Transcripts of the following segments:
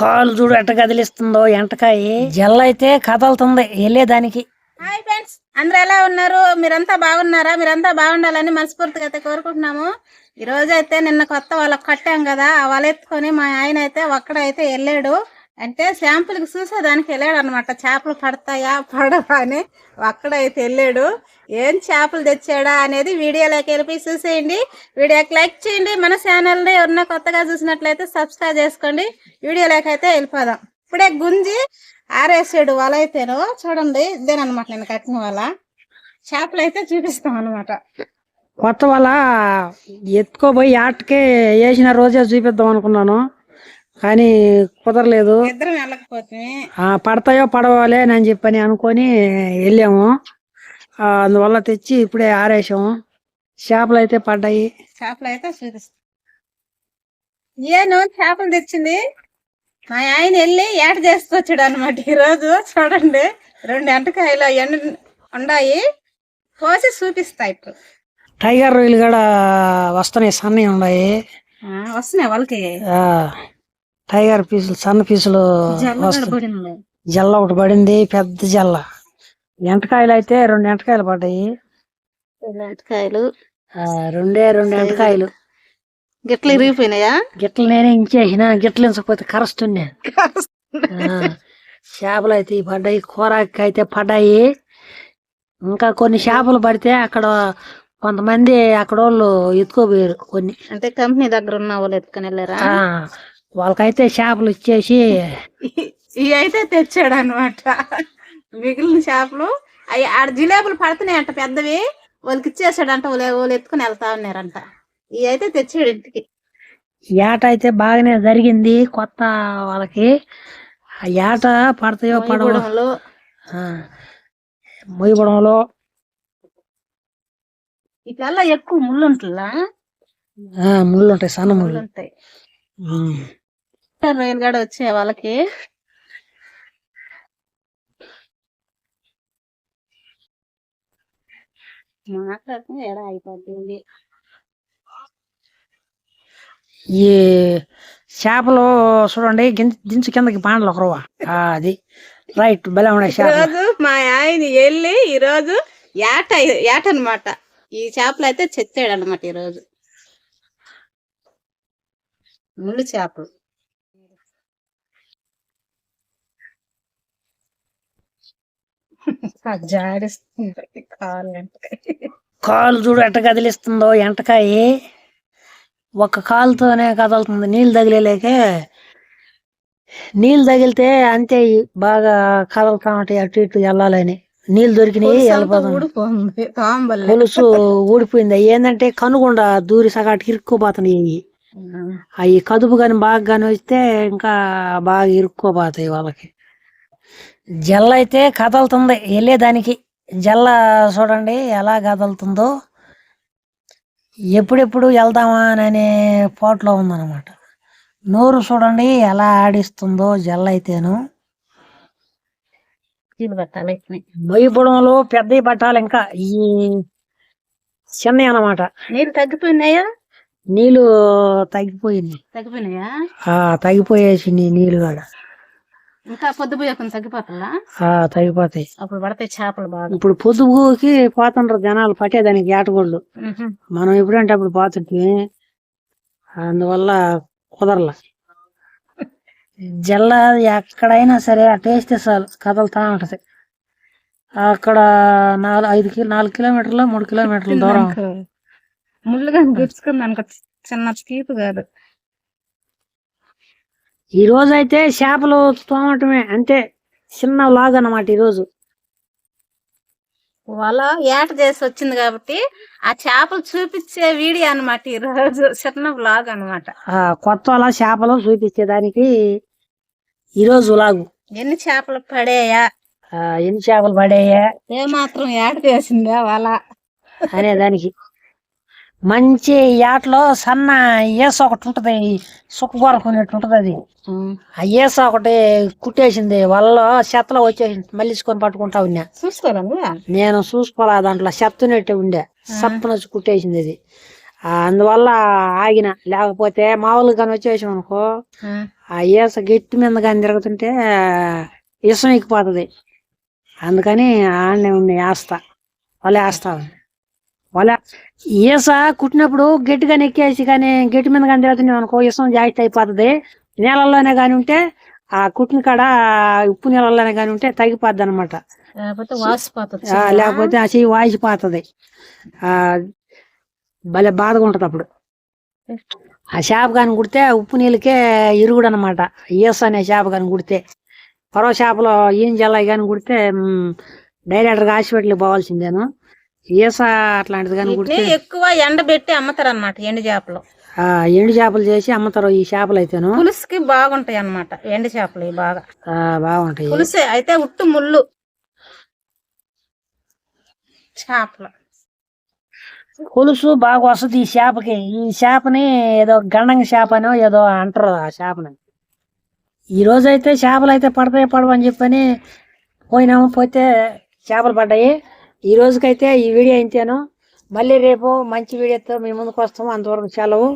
కాలు చూడు ఎట్ట కదిలిస్తుందో ఎంటకాయ. జల్ల అయితే కదలుతుంది వెళ్ళేదానికి హాయ్ ఫ్రెండ్స్ అందరూ ఎలా ఉన్నారు? మీరంతా బాగున్నారా? మీరంతా బాగుండాలని మనస్ఫూర్తిగా అయితే కోరుకుంటున్నాము. ఈ రోజు అయితే నిన్న కొత్త వాళ్ళకి కట్టాం కదా ఆ ఎత్తుకొని మా ఆయన అయితే ఒక్కడైతే వెళ్ళాడు. అంటే శాంపుల్కి చూసేదానికి వెళ్ళాడు అనమాట చేపలు పడతాయా పడవా అని. అక్కడైతే వెళ్ళాడు. ఏం చేపలు తెచ్చాడా అనేది వీడియోలోకి వెళ్ళిపోయి చూసేయండి. వీడియోకి లైక్ చేయండి. మన ఛానల్ని ఎవరన్నా కొత్తగా చూసినట్లయితే సబ్స్క్రైబ్ చేసుకోండి. వీడియోలోకి అయితే వెళ్ళిపోదాం. ఇప్పుడే గుంజి ఆరేసాడు వల అయితేను. చూడండి ఇదేనమాట నేను కట్టిన వల. చేపలు అయితే చూపిస్తాం అనమాట కొత్త వల ఎత్తుకోబోయి ఆటకే వేసిన రోజే చూపిద్దాం అనుకున్నాను. కానీ కుదరలేదు. ఇద్దరం వెళ్ళకపోతే. ఆ, పడతాయో పడవాలే అని చెప్పని అనుకొని వెళ్ళాము. అందువల్ల తెచ్చి ఇప్పుడే ఆరేసాము. చేపలు అయితే పడ్డాయి. చేపలు అయితే చూపిస్తాం. ఏను చేపలు తెచ్చింది? మా ఆయన వెళ్ళి ఏట చేసుకొచ్చాడు అనమాట ఈరోజు. చూడండి రెండు ఎంటకాయలు ఎండ ఉన్నాయి కోసి చూపిస్తా ఇప్పుడు. టైగర్ రొయ్యలు కూడా వస్తున్నాయి సన్నవి ఉన్నాయి. వస్తున్నాయి వాళ్ళకి. టైగర్ పీసులు సన్న పీసులు జల్ల ఒకటి పడింది పెద్ద జల్ల. ఎంటకాయలు అయితే రెండు ఎంటకాయలు పడ్డాయి. రెండు ఎంటకాయలు. ఆ, రెండే రెండు ఎంటకాయలు. గిట్లు ఇరిగిపోయినాయా? గిట్ల నేనే ఇంచేసిన గిట్ల ఇంచకపోతే కరుస్తున్నా చేపలు అయితే ఈ పడ్డాయి కూరకి అయితే పడ్డాయి. ఇంకా కొన్ని చేపలు పడితే అక్కడ కొంతమంది అక్కడ వాళ్ళు ఎత్తుకోపోయారు కొన్ని. అంటే కంపెనీ దగ్గర ఉన్న వాళ్ళు ఎత్తుకొని వెళ్ళారా? ఆ, వాళ్ళకైతే చేపలు ఇచ్చేసి ఇవి అయితే తెచ్చాడు అనమాట మిగిలిన చేపలు అవి ఆడ జిలేబులు పడుతున్నాయంట పెద్దవి. వాళ్ళకి ఇచ్చేసాడంట వాళ్ళు వాళ్ళు ఎత్తుకుని వెళ్తా ఉన్నారంట. ఇవి అయితే తెచ్చాడు ఇంటికి. ఏట అయితే బాగానే జరిగింది. కొత్త వాళ్ళకి. ఆ ఏట పడతాయో పడవో. మొయ్యగూడెంలో ఆ, మొయ్యగూడెంలో ఇట్లా ఎక్కువ ముళ్ళు ఉంటుందా ఆ, ముళ్ళు ఉంటాయి సన్న ముళ్ళు. ముళ్ళు ఉంటాయి రొయ్యలు కూడా వచ్చే వాళ్ళకి. అయిపోతుంది ఈ చేపలు చూడండి దించు కిందకి బాండలు ఒకరువా? అది. రైట్ భలే ఉన్నాయి ఈరోజు మా ఆయన వెళ్ళి ఈరోజు ఏట ఏట అనమాట ఈ చేపలు అయితే చెత్తాడు అనమాట ఈరోజు. ముళ్ళు చేపలు. జాడిస్తుంది కాలు చూడు ఎట్ట కదిలిస్తుందో ఎంటకాయ ఒక కాలుతోనే కదులుతుంది నీళ్ళు తగిలేలేకే. నీళ్ళు తగిలితే అంతే బాగా కదలుతా ఉంటాయి అటు ఇటు వెళ్ళాలని. నీళ్ళు దొరికినాయి పులుసు ఊడిపోయింది ఏంటంటే కనుగొండ దూరి సగాటికి ఇరుక్కుపోతున్నాయి అవి కదుపు కానీ బాగా కానీ వస్తే ఇంకా బాగా ఇరుక్కోపోతాయి వాళ్ళకి. జల్ల అయితే కదలుతుంది. వెళ్ళేదానికి జల్ల చూడండి ఎలా కదులుతుందో. ఎప్పుడెప్పుడు వెళ్దామా అని పోట్లో ఉందన్నమాట. నోరు చూడండి ఎలా ఆడిస్తుందో జల్ల అయితేను. మొయ్యపుడంలో పెద్దవి పట్టాలి ఇంకా ఈ చిన్నవి అన్నమాట. నీళ్ళు తగ్గిపోయినాయా? నీళ్ళు తగ్గిపోయింది తగ్గిపోయినాయా? ఆ తగ్గిపోయేసి నీళ్ళు కూడా. ఇంకా తగ్గిపోతుందా? ఆ తగ్గిపోతాయి. అప్పుడు పడతాయి చేపలు బాగా. ఇప్పుడు పొద్దుగుకి పోతుండ్రు జనాలు పట్టేదానికి ఏటగోళ్ళు మనం ఎప్పుడంటే అప్పుడు పోతుంటే అందువల్ల కుదరల. జల్ల ఎక్కడైనా సరే ఆ టేస్ట్ చాలు కదలుతా ఉంటది. అక్కడ నాలుగు ఐదు కిలో నాలుగు కిలోమీటర్లు మూడు కిలోమీటర్ల దూరం. ముళ్ళుగా గుచ్చుకుంది అనుకో చిన్న తీపు కాదు. ఈ రోజు అయితే చేపలు తోమటమే అంతే చిన్న లాగ్ అన్నమాట ఈ రోజు. వల ఏట చేసి వచ్చింది కాబట్టి ఆ చేపలు చూపించే వీడియో అన్నమాట ఈ రోజు చిన్న బ్లాగ్ అన్నమాట. ఆ కొత్త అలా చేపలు చూపించేదానికి ఈ రోజు లాగు. ఎన్ని చేపలు పడేయా? ఎన్ని చేపలు పడేయా? ఏ మాత్రం ఏట చేసిందా వల అనే దానికి మంచి ఏటలో సన్న ఏస ఒకటి ఉంటది సుక్కగొరకునేట్టు ఉంటది అది. ఆ ఏస ఒకటి కుట్టేసింది వాళ్ళ చెత్తలో వచ్చేసింది మళ్ళీసుకొని పట్టుకుంటా ఉన్నా. చూసుకోరా నేను చూసుకోలే దాంట్లో చెత్తనట్టే ఉండే సప్పన వచ్చి కుట్టేసింది అది. అందువల్ల ఆగిన లేకపోతే మామూలుగా కానీ వచ్చేసాం అనుకో ఆ, ఈస గట్టి మీద కానీ తిరుగుతుంటే ఇసం ఎక్కిపోతుంది అందుకని ఆడనే ఉండి వేస్తా వల వేస్తా వల ఈస కుట్టినప్పుడు గట్టిగా నెక్కేసి కానీ గట్టి మీద కానీ తిరుగుతున్నాం అనుకో ఇసం జాగ్రత్త అయిపోతుంది. నీళ్ళల్లోనే కానీ ఉంటే ఆ కుట్టిన కాడ ఉప్పు నీళ్ళల్లోనే కానీ ఉంటే తగ్గిపోద్ది అనమాట లేకపోతే ఆ చెయ్యి వాసిపోతుంది ఆ భలే బాధగా ఉంటది అప్పుడు. ఆ చేప కానీ కుడితే ఉప్పు నీళ్ళకే ఇరుగుడు అనమాట ఈస అనే చేప కానీ కుడితే. పరవ చేపలో ఏం జల్లాయి కానీ కుడితే డైరెక్టర్గా హాస్పిటల్కి పోవాల్సిందేను. ఈస అట్లాంటిది కానీ వీటిని ఎక్కువ ఎండబెట్టి అమ్ముతారు అనమాట ఎండు చేపలు. ఆ, ఎండు చేపలు చేసి అమ్ముతారు ఈ చేపలు అయితేను పులుసుకి బాగుంటాయి అన్నమాట ఎండు చేపలు బాగా. ఆ, బాగుంటాయి. పులుసే అయితే ఉట్టు ముళ్ళు. చేపలు. పులుసు బాగా వస్తుంది ఈ చేపకి. ఈ చేపని ఏదో గండంగ చేప అనో ఏదో అంటారు ఆ చేపని. ఈ రోజు అయితే చేపలు అయితే పడతాయి పడవు అని చెప్పని పోయినాము పోతే చేపలు పడ్డాయి. ఈ రోజుకైతే ఈ వీడియో ఇంతేను. మళ్ళీ రేపు మంచి వీడియోతో మీ ముందుకు వస్తాము. అంతవరకు సెలవు.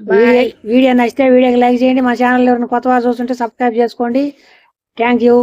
వీడియో వీడియో నచ్చితే వీడియోకి లైక్ చేయండి. మా ఛానల్ ఎవరైనా కొత్త వారు చూస్తుంటే సబ్స్క్రైబ్ చేసుకోండి. Thank you.